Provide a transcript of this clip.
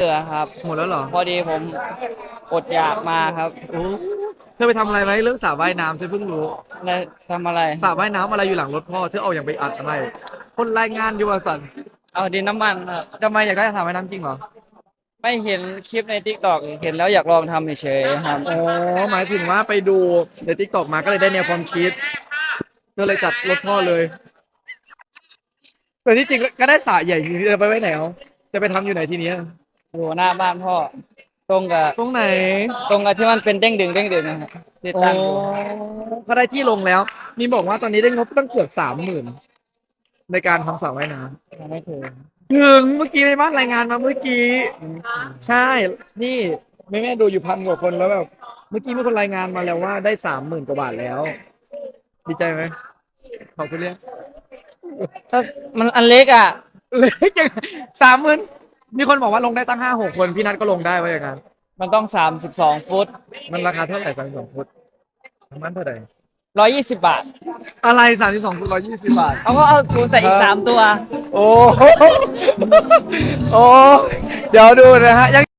เสือครับ หมดแล้วเหรอพอดีผมอดอยากมาครับโอ้เธอไปทำอะไรไว้เรื่องสระว่ายน้ำฉันเพิ่งรู้แล้วทำอะไร สระว่ายน้ำอะไรอยู่หลังรถพ่อเธอเอาอย่างไปอัดอะไรคนรายงานอยู่ว่าสันเอาดินน้ำมันครับ ทำไมอยากได้สระว่ายน้ำจริงเหรอไม่เห็นคลิปในทิกตอกเห็นแล้วอยากลองทำเฉยๆครับ อ๋อหมายถึงว่าไปดูในทิกตอกมาก็เลยได้แนวความคิดก็เลยจัดรถพ่อเลยแต่ที่จริงก็ได้สระใหญ่อยู่จะไปไว้ไหนเอาจะไปทำอยู่ไหนทีเนี้ย อยู่หน้าบ้านพ่อ ตรงกับตรงไหนตรงกับที่มันเป็นเด้งดึงเด้งดึงนะครับที่โอ้ตั้งอยู่ก็ได้ที่ลงแล้ว มีบอกว่าตอนนี้ได้งบตั้งเกือบสามหมื่นในการทำสระว่ายน้ำ ยังไม่ถึงถึงเมื่อกี้ในบ้านรายงานมาเมื่อกี้ ใช่ นี่แม่แม่ๆดูอยู่พันกว่าคนแล้วแบบเมื่อกี้มีคนรายงานมาแล้วว่าได้สามหมื่นกว่าบาทแล้ว ดีใจไหมขอบคุณเรียกถ้ามันอันเล็กอะเล็กยังสามหมื่น มีคนบอกว่าลงได้ตั้งห้าหกคนพี่นัทก็ลงได้ว่าอย่างนั้นมันต้องสามสิบสองฟุต มันราคาเท่าไหร่สามสิบสองฟุตประมันเท่าไหร่ร้อยยี่สิบบาทอะไรสามสิบสองฟุตร้อยยี่สิบบาท เขาก็เอาศูนย์ใส่อีกสามตัว โอ้โหโอ้ เดี๋ยวดูนะฮะยัง